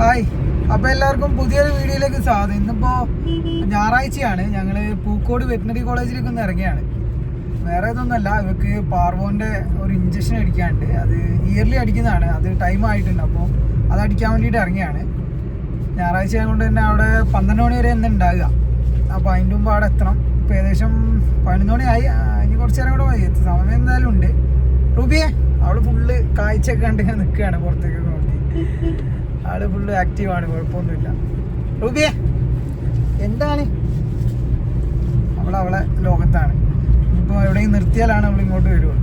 Hi. അപ്പൊ എല്ലാവർക്കും പുതിയൊരു വീഡിയോയിലേക്ക് സ്വാഗതം. ഇന്നിപ്പോ ഞായറാഴ്ചയാണ്. ഞങ്ങൾ പൂക്കോട് വെറ്റിനറി കോളേജിലേക്ക് ഒന്ന് ഇറങ്ങിയാണ്. വേറെ ഇതൊന്നുമല്ല. ഇവർക്ക് പാർവോന്റെ ഒരു ഇഞ്ചക്ഷൻ അടിക്കാനുണ്ട്. അത് ഇയർലി അടിക്കുന്നതാണ്. അത് ടൈം ആയിട്ടുണ്ട്. അപ്പോൾ അത് അടിക്കാൻ വേണ്ടിയിട്ട് ഇറങ്ങിയാണ്. ഞായറാഴ്ച ആയതുകൊണ്ട് തന്നെ അവിടെ പന്ത്രണ്ട് മണി വരെ ഇന്ന് ഉണ്ടാകുക അപ്പോൾ അതിന്റെ മുമ്പ് അവിടെ എത്തണം. ഇപ്പൊ ഏകദേശം പതിനൊന്ന് മണിയായി ഇനി കുറച്ച് നേരം കൂടെ മതി സമയം എന്തായാലും ഉണ്ട്. റൂബിയെ അവൾ ഫുള്ള് കാഴ്ചയൊക്കെ കണ്ടിങ്ങനെ നിൽക്കുകയാണ് പുറത്തേക്ക് ആൾ ഫുള്ള് ആക്റ്റീവാണ് കുഴപ്പമൊന്നുമില്ല. റൂബിയെ എന്താണ്? അവൾ അവളെ ലോകത്താണ്. ഇപ്പോൾ എവിടെയും നിർത്തിയാലാണ് നമ്മൾ ഇങ്ങോട്ട് വരുള്ളൂ.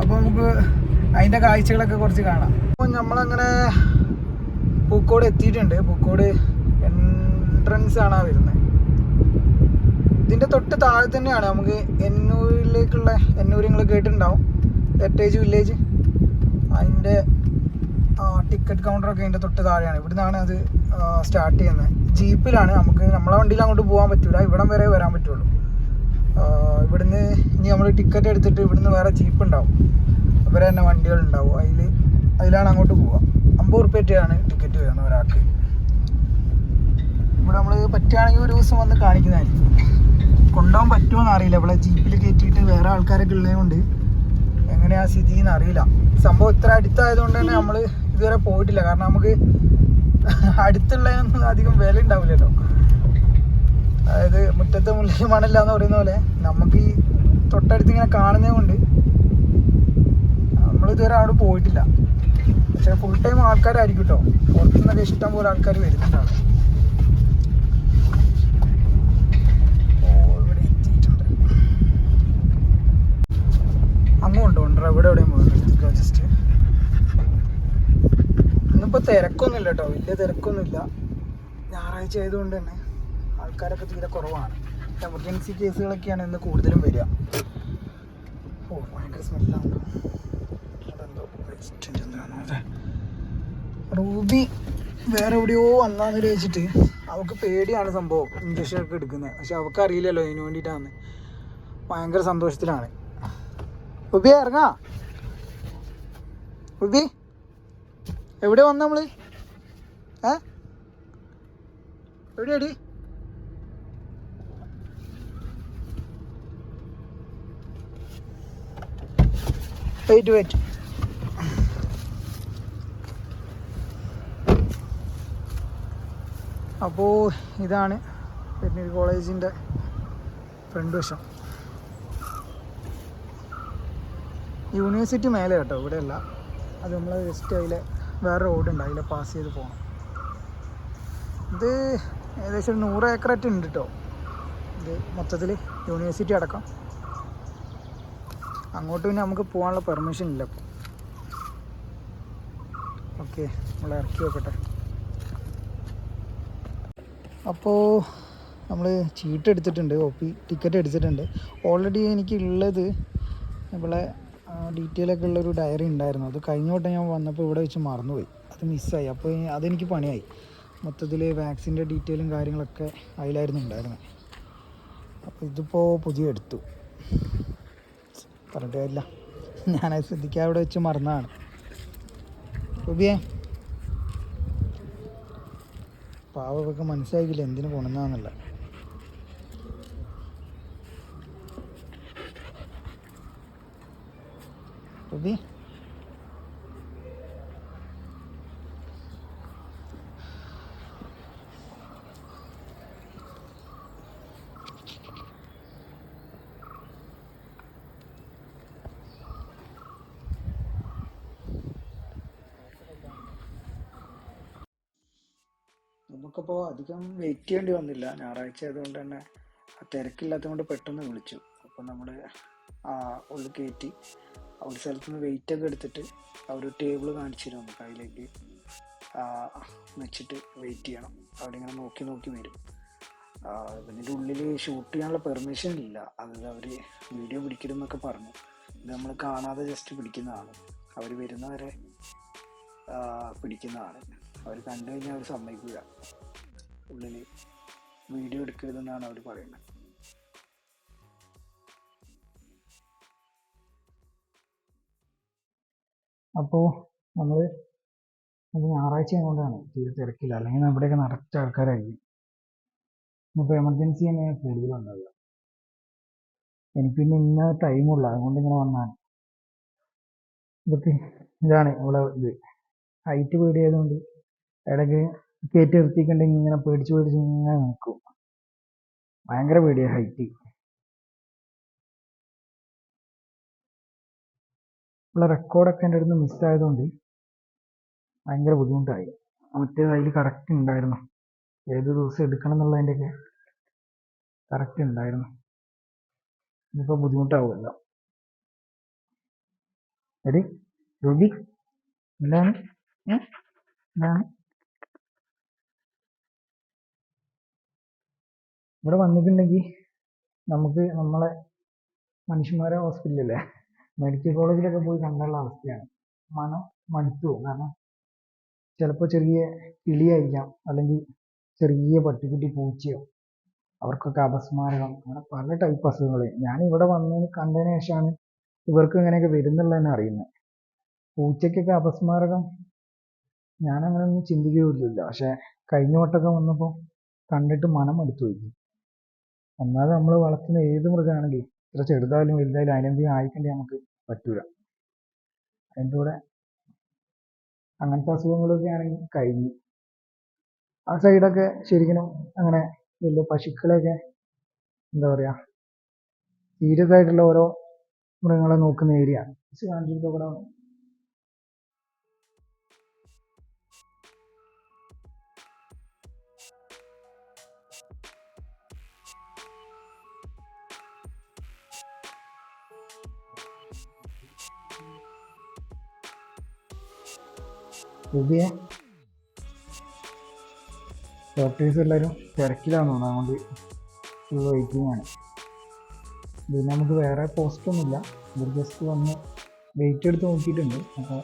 അപ്പോൾ നമുക്ക് അതിന്റെ കാഴ്ചകളൊക്കെ കുറച്ച് കാണാം. അപ്പോൾ നമ്മളങ്ങനെ പൂക്കോട് എത്തിയിട്ടുണ്ട്. പൂക്കോട് എൻട്രൻസ് ആണ് വരുന്നത് ഇതിന്റെ തൊട്ട് താഴെ തന്നെയാണ് നമുക്ക് എന്നൂരിലേക്കുള്ള എന്നൂർ നിങ്ങൾ കേട്ടിട്ടുണ്ടാവും. ഹെറിറ്റേജ് വില്ലേജ് അതിന്റെ ടിക്കറ്റ് കൗണ്ടറൊക്കെ അതിന്റെ തൊട്ട് താഴെയാണ്. ഇവിടുന്നാണ് അത് സ്റ്റാർട്ട് ചെയ്യുന്നത്. ജീപ്പിലാണ് നമുക്ക് നമ്മളെ വണ്ടിയിൽ അങ്ങോട്ട് പോകാൻ പറ്റില്ല ഇവിടം വരെ വരാൻ പറ്റുള്ളൂ. ഇവിടുന്ന് ഇനി നമ്മൾ ടിക്കറ്റ് എടുത്തിട്ട് ഇവിടുന്ന് വേറെ ജീപ്പ് ഉണ്ടാവും. ഇവരെ തന്നെ വണ്ടികൾ ഉണ്ടാവും. അതിൽ അതിലാണ് അങ്ങോട്ട് പോവുക. അമ്പത് റുപ്യറ്റാണ് ടിക്കറ്റ് വരുന്നത് ഒരാൾക്ക്. ഇവിടെ നമ്മൾ പറ്റുകയാണെങ്കിൽ ഒരു ദിവസം വന്ന് കാണിക്കുന്നതായിരിക്കും. കൊണ്ടുപോകാൻ പറ്റുമോ എന്ന് അറിയില്ല. ഇവിടെ ജീപ്പിൽ കയറ്റിയിട്ട് വേറെ ആൾക്കാരൊക്കെ ഉള്ളതുകൊണ്ട് എങ്ങനെയാ സ്ഥിതി എന്ന് അറിയില്ല. സംഭവം ഇത്ര അടുത്തായതുകൊണ്ട് തന്നെ നമ്മൾ ഇതുവരെ പോയിട്ടില്ല. കാരണം നമുക്ക് അടുത്തുള്ളതൊന്നും അധികം വില ഉണ്ടാവില്ലല്ലോ. അതായത് മുറ്റത്തെ മണല്ല എന്ന് പറയുന്ന പോലെ നമുക്ക് ഈ തൊട്ടടുത്ത് ഇങ്ങനെ കാണുന്നത് കൊണ്ട് നമ്മൾ ഇതുവരെ അവിടെ പോയിട്ടില്ല. പക്ഷെ ഫുൾ ടൈം ആൾക്കാരായിരിക്കും കേട്ടോ പുറത്തുനിന്നൊക്കെ ഇഷ്ടം പോലെ ആൾക്കാർ വരുന്നുണ്ടാവും. അങ്ങോട്ട് ഉണ്ടോ ഇവിടെ എവിടെയും പോകുന്നുണ്ട് ജസ്റ്റ് ഇന്നിപ്പോൾ തിരക്കൊന്നുമില്ല കേട്ടോ വലിയ തിരക്കൊന്നുമില്ല. ഞായറാഴ്ച ആയതുകൊണ്ട് തന്നെ ആൾക്കാരൊക്കെ തീരെ കുറവാണ്. എമർജൻസി കേസുകളൊക്കെയാണ് ഇന്ന് കൂടുതലും വരിക. ഓ ഭയങ്കര സ്മെല്ലാണ്. റൂബി വേറെ എവിടെയോ വന്നാന്ന് ചോദിച്ചിട്ട് അവൾക്ക് പേടിയാണ് സംഭവം ഇഞ്ചക്ഷൻ ഒക്കെ എടുക്കുന്നത്. പക്ഷെ അവൾക്ക് അറിയില്ലല്ലോ അതിന് വേണ്ടിയിട്ടാണ് ഭയങ്കര സന്തോഷത്തിലാണ്. റുബി ഇറങ്ങാ. റുബി. എവിടെ വന്ന നമ്മൾ? ഏ എവിടെയാടി? വെയിറ്റ് വെയിറ്റ് അപ്പോൾ ഇതാണ് വെറ്റിനറി കോളേജിന്റെ ഫ്രണ്ട് വശം. യൂണിവേഴ്സിറ്റി മേലെ കേട്ടോ ഇവിടെയല്ല. അത് നമ്മൾ വെസ്റ്റ് അതിലെ വേറെ ഉണ്ട്. അതിലെ പാസ് ചെയ്ത് പോകണം ഇത് ഏകദേശം ഒരു നൂറ് ഏക്കറായിട്ട് ഉണ്ട് കേട്ടോ ഇത് മൊത്തത്തിൽ യൂണിവേഴ്സിറ്റി അടക്കം. അങ്ങോട്ട് പിന്നെ നമുക്ക് പോകാനുള്ള പെർമിഷൻ ഇല്ല. ഓക്കെ നമ്മൾ ഇറക്കി നോക്കട്ടെ അപ്പോൾ നമ്മൾ ചീട്ട് എടുത്തിട്ടുണ്ട്. ഒ പി ടിക്കറ്റ് എടുത്തിട്ടുണ്ട്. ഓൾറെഡി എനിക്കുള്ളത് നമ്മളെ ഡീറ്റെയിൽ ഒക്കെ ഉള്ളൊരു ഡയറി ഉണ്ടായിരുന്നു. അത് കഴിഞ്ഞ വട്ടം ഞാൻ വന്നപ്പോൾ ഇവിടെ വെച്ച് മറന്നുപോയി. അത് മിസ്സായി അപ്പോൾ അതെനിക്ക് പണിയായി. മൊത്തത്തിൽ വാക്സിന്റെ ഡീറ്റെയിലും കാര്യങ്ങളൊക്കെ അതിലായിരുന്നു ഉണ്ടായിരുന്നത് അപ്പോൾ ഇതിപ്പോൾ പുതിയ എടുത്തു. പറഞ്ഞിട്ട് കാര്യമില്ല. ഞാനത് ശ്രദ്ധിക്കാൻ അവിടെ വെച്ച് മറന്നതാണ്. റുബിയെ പാവൊക്കെ മനസ്സിലാക്കില്ല എന്തിനു കൊണ്ടുവന്നാന്നുള്ള റുബി നമുക്കിപ്പോൾ അധികം വെയിറ്റ് ചെയ്യേണ്ടി വന്നില്ല. ഞായറാഴ്ച ആയതുകൊണ്ട് തന്നെ തിരക്കില്ലാത്തതുകൊണ്ട് തിരക്കില്ലാത്തത് കൊണ്ട് പെട്ടെന്ന് വിളിച്ചു. അപ്പോൾ നമ്മൾ ആ ഉള്ളിൽ കയറ്റി ഒരു സ്ഥലത്ത് നിന്ന് വെയിറ്റ് ഒക്കെ എടുത്തിട്ട് അവർ ടേബിൾ കാണിച്ചു തരും നമുക്ക് അതിലേക്ക്. വെച്ചിട്ട് വെയിറ്റ് ചെയ്യണം. അവിടെ ഇങ്ങനെ നോക്കി നോക്കി വരും. ഇതിന്റെ ഉള്ളിൽ ഷൂട്ട് ചെയ്യാനുള്ള പെർമിഷൻ ഇല്ല. അത് അവർ വീഡിയോ പിടിക്കരുതെന്നൊക്കെ പറഞ്ഞു. ഇത് നമ്മൾ കാണാതെ ജസ്റ്റ് പിടിക്കുന്നതാണ്. അവർ വരുന്നവരെ പിടിക്കുന്നതാണ്. അവർ കണ്ടു കഴിഞ്ഞാൽ അവർ സമ്മതിക്കില്ല ഉള്ളിൽ വീഡിയോ എടുക്കരുതെന്നാണ് അവർ പറയുന്നത്. അപ്പോൾ നമ്മൾ ഞായറാഴ്ച ആയതുകൊണ്ടാണ് തീരെ തിരക്കില്ല. അല്ലെങ്കിൽ നമ്മുടെയൊക്കെ നിറച്ച ആൾക്കാരായിരിക്കും. ഇപ്പോൾ എമർജൻസി തന്നെയാണ് കൂടുതലുണ്ടാവുക എനിക്ക് പിന്നെ ഇന്ന ടൈമുള്ള അതുകൊണ്ട് ഇങ്ങനെ വന്നാണ്. ഇതൊക്കെ ഇതാണ് ഇവിടെ ഇത്. ഹൈറ്റ് പേടിയായതുകൊണ്ട് ഇടയ്ക്ക് കയറ്റി നിർത്തിക്കണ്ടെങ്കിൽ ഇങ്ങനെ പേടിച്ച് പേടിച്ച് ഇങ്ങനെ നിൽക്കും. ഭയങ്കര പേടിയാണ് ഹൈറ്റ് ഉള്ള റെക്കോർഡൊക്കെ എന്റെ അടുത്ത് മിസ്സായതുകൊണ്ട് ഭയങ്കര ബുദ്ധിമുട്ടായി. മറ്റേത് അതിൽ കറക്റ്റ് ഉണ്ടായിരുന്നു ഏത് ദിവസം എടുക്കണം എന്നുള്ളതിന്റെയൊക്കെ കറക്റ്റ് ഉണ്ടായിരുന്നു ഇനിയിപ്പോൾ ബുദ്ധിമുട്ടാവുമല്ലോ. എടി രുബി എന്താണ്? എന്താണ്? ഇവിടെ വന്നിട്ടുണ്ടെങ്കിൽ നമുക്ക് നമ്മളെ മനുഷ്യന്മാരെ ഹോസ്പിറ്റലല്ലേ മെഡിക്കൽ കോളേജിലൊക്കെ പോയി കണ്ടുള്ള അവസ്ഥയാണ്. മനം മടുത്തു. കാരണം ചിലപ്പോൾ ചെറിയ കിളിയായിരിക്കാം. അല്ലെങ്കിൽ ചെറിയ പട്ടിക്കുട്ടി പൂച്ചയോ അവർക്കൊക്കെ അപസ്മാരകം അങ്ങനെ പല ടൈപ്പ് അസുഖങ്ങൾ. ഞാൻ ഇവിടെ വന്നതിന് കണ്ടതിന് ശേഷമാണ് ഇവർക്ക് ഇങ്ങനെയൊക്കെ വരുന്നുള്ളതെന്ന് അറിയുന്നത്. പൂച്ചയ്ക്കൊക്കെ അപസ്മാരകം ഞാൻ അങ്ങനെ ഒന്നും ചിന്തിക്കുകയില്ല പക്ഷെ കഴിഞ്ഞ വട്ടമൊക്കെ വന്നപ്പോൾ കണ്ടിട്ട് മനം എടുത്തു പോയി ഒന്നാമത് നമ്മൾ വളർത്തുന്ന ഏത് മൃഗമാണെങ്കിലും ഇത്ര ചെറുതായാലും വലുതായാലും അതിനെന്തെങ്കിലും ആയിക്കണ്ടേ നമുക്ക് പറ്റൂല. അതിന്റെ കൂടെ അങ്ങനത്തെ അസുഖങ്ങളൊക്കെ ആണെങ്കിൽ കഴിഞ്ഞു. ആ സൈഡൊക്കെ ശരിക്കും അങ്ങനെ വലിയ പശുക്കളെയൊക്കെ എന്താ പറയുക സീരിയസ് ആയിട്ടുള്ള ഓരോ മൃഗങ്ങളെ നോക്കുന്ന ഏരിയ ആണ് പുതിയ ഡോക്ടേഴ്സ് എല്ലാവരും തിരക്കിലാണ് തോന്നുന്നു. അതുകൊണ്ട് ഫുൾ വെയിറ്റിംഗ് ആണ്. പിന്നെ നമുക്ക് വേറെ പോസ്റ്റൊന്നുമില്ല ഇവർ ജസ്റ്റ് വന്ന് വെയിറ്റ് എടുത്ത് നോക്കിയിട്ടുണ്ട്. അപ്പോൾ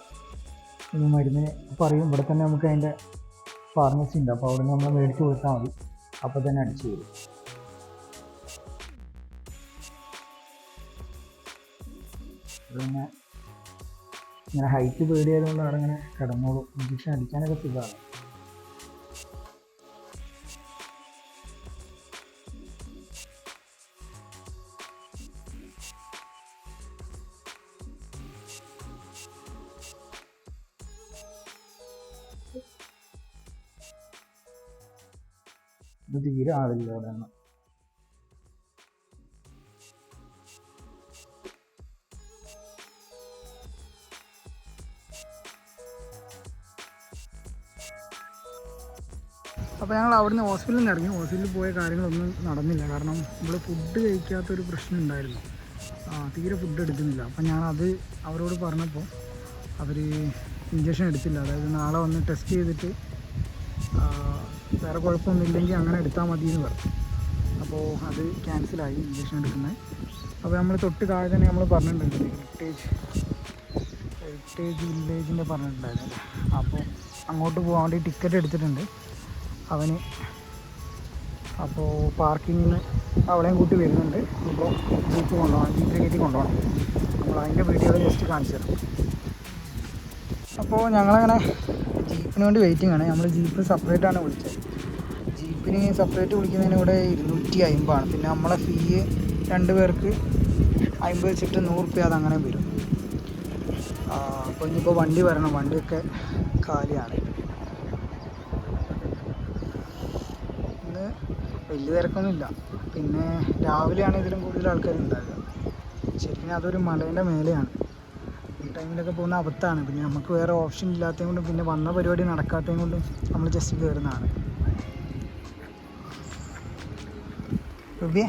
ഇനി മരുന്ന് പറയും. ഇവിടെ തന്നെ നമുക്ക് അതിന്റെ ഫാർമസി ഉണ്ട്. അപ്പോൾ അവിടെ നമ്മൾ മേടിച്ച് കൊടുത്താൽ മതി. അപ്പോൾ തന്നെ അടിച്ചു തരും. പിന്നെ ഇങ്ങനെ ഹൈറ്റ് പേടിയായതുകൊണ്ട് അവിടെ ഇങ്ങനെ കിടന്നോളും ഇഞ്ചക്ഷൻ അടിക്കാനൊക്കെ സുഖമാണ്. ഇത് തീരെ ആളില്ല അവിടെ അപ്പോൾ ഞങ്ങൾ അവിടുന്ന് ഹോസ്പിറ്റലിൽ നിന്ന് ഇറങ്ങി. ഹോസ്പിറ്റലിൽ പോയ കാര്യങ്ങളൊന്നും നടന്നില്ല. കാരണം നമ്മൾ ഫുഡ് കഴിക്കാത്തൊരു പ്രശ്നം ഉണ്ടായിരുന്നു. തീരെ ഫുഡ് എടുക്കുന്നില്ല. അപ്പം ഞാനത് അവരോട് പറഞ്ഞപ്പോൾ അവർ ഇഞ്ചക്ഷൻ എടുത്തില്ല. അതായത് നാളെ വന്ന് ടെസ്റ്റ് ചെയ്തിട്ട് വേറെ കുഴപ്പമൊന്നുമില്ലെങ്കിൽ അങ്ങനെ എടുത്താൽ മതി എന്ന് പറഞ്ഞു. അപ്പോൾ അത് ക്യാൻസലായി ഇഞ്ചക്ഷൻ എടുക്കുന്നത് അപ്പോൾ നമ്മൾ തൊട്ട് താഴെ തന്നെ നമ്മൾ പറഞ്ഞിട്ടുണ്ട് ഹെറിറ്റേജ് ഹെറിറ്റേജ് വില്ലേജിന്റെ പറഞ്ഞിട്ടുണ്ടായിരുന്നു. അപ്പോൾ അങ്ങോട്ട് പോകാൻ വേണ്ടി ടിക്കറ്റ് എടുത്തിട്ടുണ്ട്. അവന്. അപ്പോൾ പാർക്കിങ്ങിന് അവളെയും കൂട്ടി വരുന്നുണ്ട്. ഇപ്പോൾ ജീപ്പ് കൊണ്ടുപോകണം ജീപ്പിൽ കയറ്റി കൊണ്ടുപോകണം. നമ്മൾ അതിന്റെ വീഡിയോ ജസ്റ്റ് കാണിച്ചു തരാം. അപ്പോൾ ഞങ്ങളങ്ങനെ ജീപ്പിന് വേണ്ടി വെയിറ്റിംഗ് ആണ്. നമ്മൾ ജീപ്പ് സെപ്പറേറ്റ് ആണ് വിളിച്ചത്. ജീപ്പിന് സെപ്പറേറ്റ് വിളിക്കുന്നതിന് ഇവിടെ ഇരുന്നൂറ്റി അമ്പതാണ് പിന്നെ നമ്മളെ ഫീ രണ്ട് പേർക്ക് അമ്പത് വെച്ചിട്ട് നൂറ് റുപ്യ അതങ്ങനെ വരും. അപ്പോൾ ഇനിയിപ്പോൾ വണ്ടി വരണം. വണ്ടിയൊക്കെ കാലിയാണ് ഇന്ന് വലിയ തിരക്കൊന്നുമില്ല. പിന്നെ രാവിലെയാണ് ഇതിലും കൂടുതൽ ആൾക്കാർ ഉണ്ടാകുക ശരിക്കും അതൊരു മലേന്റെ മേലെയാണ്. ഈ ടൈമിലൊക്കെ പോകുന്ന അബദ്ധമാണ്. പിന്നെ നമുക്ക് വേറെ ഓപ്ഷൻ ഇല്ലാത്തത് കൊണ്ടും പിന്നെ വന്ന പരിപാടി നടക്കാത്തത് കൊണ്ടും നമ്മൾ ജസ്റ്റ് കയറുന്നതാണ് റുബിയെ?